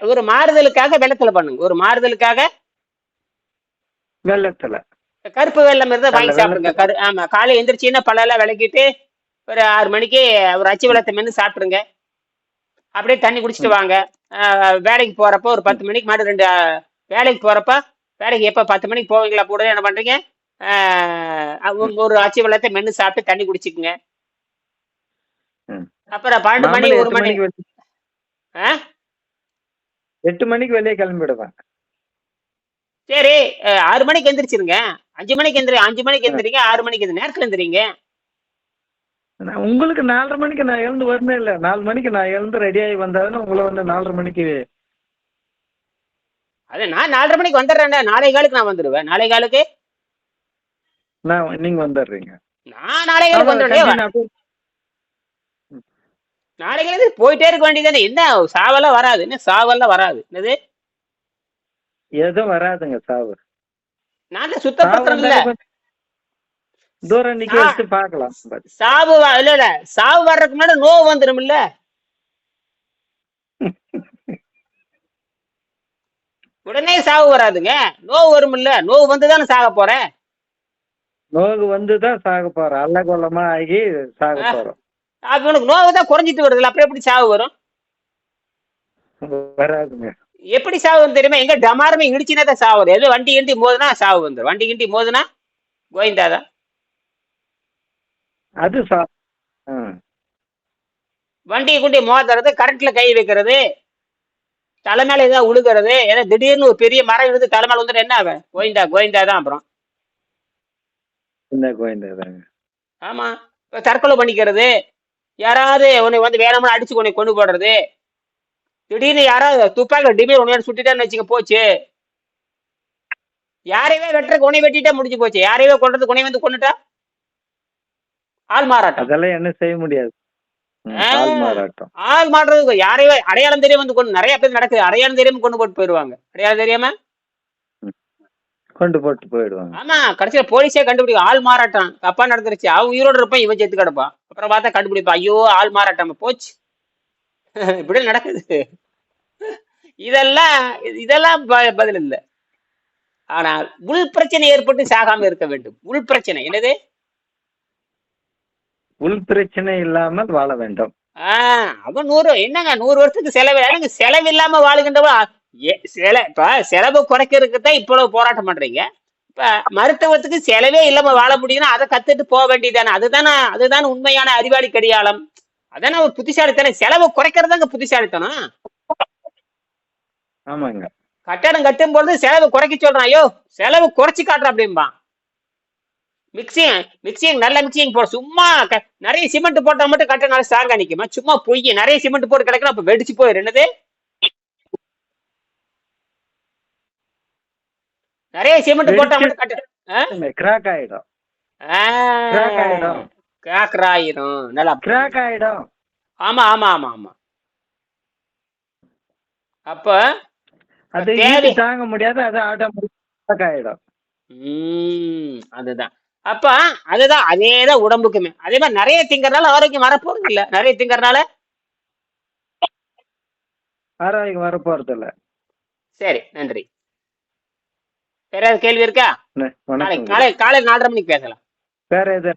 ஒரு மாறுதலுக்காக வெள்ளத்துல பண்ணுங்க. ஒரு மாறுதலுக்காக வெள்ளத்துல. கருப்பு வெள்ளம் இருந்தா வாங்கி சாப்பிடுங்க. கரு ஆமா காலை எந்திரிச்சீங்கன்னா பழம் விளக்கிட்டு ஒரு ஆறு மணிக்கு ஒரு அச்சு வெள்ளத்தை மென்று சாப்பிடுங்க. அப்படியே தண்ணி குடிச்சிட்டு வாங்க. வேலைக்கு போறப்ப ஒரு பத்து மணிக்கு மாதிரி ரெண்டு வேலைக்கு போறப்ப வேலைக்கு எப்ப பத்து மணிக்கு போவீங்களா கூட என்ன பண்றீங்க? ஒரு- அச்சு வெள்ளத்தை மென்று சாப்பிட்டு தண்ணி குடிச்சுக்குங்க. அப்புறம் பன்னெண்டு மணி ஒரு மணி. ஆ? எட்டு மணிக்கு வெளியே கிளம்பிடுவேன். சரி ஆறு மணிக்கு எந்திரிச்சிருங்க. அஞ்சு மணிக்கு எந்திரி அஞ்சு மணிக்கு எந்திரிங்க ஆறு மணிக்கு எந்திரி நேரத்துல எந்திரிங்க? நான் உங்களுக்கு நாலரை மணிக்கு நான் எழுந்து வரணும் இல்ல. நாலு மணிக்கு நான் எழுந்து ரெடி ஆகி வந்தாலும் உங்களை வந்து நாலரை மணிக்கு அது நான் நாலரை மணிக்கு வந்துடுறேன்டா. நாளை காலுக்கு நான் வந்துடுவேன். நாளை காலுக்கு? நான் நீங்க வந்துடுறீங்க. நான் நாளை காலுக்கு வந்துடுறேன். கண்டிப்பா நான் போய்- நாளை காலுக்கு போயிட்டே இருக்க வேண்டியதானே என்ன சாவெல்லாம் வராது. என்ன சாவெல்லாம் வராது. என்னது? எதுவும் வராதுங்க சாவு. நான் தான் சாவு சுத்தப்படுத்துறேன் இல்ல தூரம் நிக்க வச்சு பார்க்கலாம். சாவு இல்ல இல்ல. சாவு வர்றதுக்கு முன்னாடி நோவு வந்துடும் இல்ல உடனே சாவு வராதுங்க. நோவு வரும் இல்ல நோவு வந்து தானே சாக போறேன்? நோகு வந்து தான் சாக போறோம் அல்ல கொல்லமா ஆகி சாக. போறோம். அப்ப உனக்கு நோவு தான் குறைஞ்சிட்டு வருதுல்ல அப்புறம் எப்படி சாவு வரும்? வராதுங்க. எப்படி சாவு வரும் தெரியுமா? எங்க டமாரமே இடிச்சுனா தான் சாவு வரும். எது வண்டி கிண்டி மோதுனா சாவு வந்துடும் வண்டி கிண்டி மோதுனா கோவிந்தாதான் அது சா ஆ. வண்டியை குண்டி மோதுறது கரண்ட்ல கை வைக்கிறது தலை மேல ஏதாவது உழுகிறது ஏதோ திடீர்னு ஒரு பெரிய மரம் இழுத்து தலை மேல வந்துட்டு என்ன ஆகும்? கோவிந்தா கோவிந்தா தான் அப்புறம். இந்த கோயந்தா தாங்க? ஆமா. தற்கொலை பண்ணிக்கிறது யாராவது உன்னை வந்து வேணும்னு அடிச்சு உன்னை கொண்டு போடுறது. திடீர்னு யாராவது துப்பாக்கி டிமே உன்னை சுட்டுட்டான்னு வச்சுக்க போச்சு. யாரையவே வெட்டுறதுக்கு உன்னை வெட்டிட்டா முடிஞ்சு போச்சு. யாரையவே கொள்றதுக்கு உன்னை வந்து கொண்டுட்டா ஆள் மாறாட்டம். அதெல்லாம் என்ன செய்ய முடியாது. ஆள் மாறுறதுக்கு யாரையவே அடையாளம் தெரியாம வந்து கொண்டு நிறைய பேர் நடக்குது. அடையாளம் தெரியாம கொண்டு போட்டு போயிடுவாங்க. அடையாளம் தெரியாம? கொண்டு போட்டு போயிடுவாங்க. ஆமா கடைசியில போலீஸே கண்டுபிடிக்கும். ஆள் மாறாட்டம். தப்பா நடந்துருச்சு. அவன் உயிரோட இருப்பான் இவன் செத்து கிடப்பான். அப்புறம் பார்த்தா கண்டுபிடிப்பான் ஐயோ ஆள் மாறாட்டம் போச்சு. இப்படி நடக்குது. இதெல்லாம் இதெல்லாம் பதில் இல்லை. ஆனால் உள் பிரச்சனை ஏற்பட்டு சாகாம இருக்க வேண்டும். உள் பிரச்சனை என்னது? உள் பிரச்சனை இல்லாமல் வாழ வேண்டும். ஆஹ் அவன் நூறு என்னங்க நூறு வருஷத்துக்கு செலவு எனக்கு செலவு இல்லாம வாழுகின்றவா செல இப்ப செலவு குறைக்கிறதுக்கு தான் இவ்வளவு போராட்டம் பண்றீங்க? இப்ப மருத்துவத்துக்கு செலவே இல்லாம வாழ முடியும்னா அதை கத்துட்டு போக வேண்டியதானே அதுதானே அதுதானே உண்மையான அறிவாளி கடியாளம். அதானே ஒரு புத்திசாலித்தனம். செலவு குறைக்கிறதாங்க புத்திசாலித்தனம். ஆமாங்க. கட்டடம் கட்டும் பொழுது செலவு குறைக்க சொல்றான். ஐயோ செலவு குறைச்சு காட்டுற அப்படிம்பான். மிக்சிங் மிக்சிங் நல்ல மிக்சிங் போட. சும்மா நிறைய சிமெண்ட் போட்டா மட்டும் கட்ட நல்லா ஸ்ட்ராங்கா நிக்குமா? சும்மா பொய் நிறைய சிமெண்ட் போட்டு கிடக்குறா அப்ப வெடிச்சு போயிரு என்னது? நிறைய சிமெண்ட் போட்டா மட்டும் கட்ட. கிராக் ஆயிடும். கிராக் ஆயிடும். கிராக்கராயிரும் நல்லா கிராக் ஆயிடும். ஆமா ஆமா ஆமா ஆமா. அப்ப அது ஈடு தாங்க முடியாது அது ஆட்டோமேட்டிக் கிராக் ஆயிடும். உம் அதுதான். அப்ப அதுதான் அதேதான் உடம்புக்குமே. அதே மாதிரி நிறைய திங்கறனால ஆரோக்கியம் வரப்போறது இல்ல நிறைய திங்கறனால ஆரோக்கியம் வர போறது இல்ல சரி நன்றி. வேற ஏதாவது கேள்வி இருக்கா? நாளை காலை நாலரை மணிக்கு பேசலாம். வேற எது?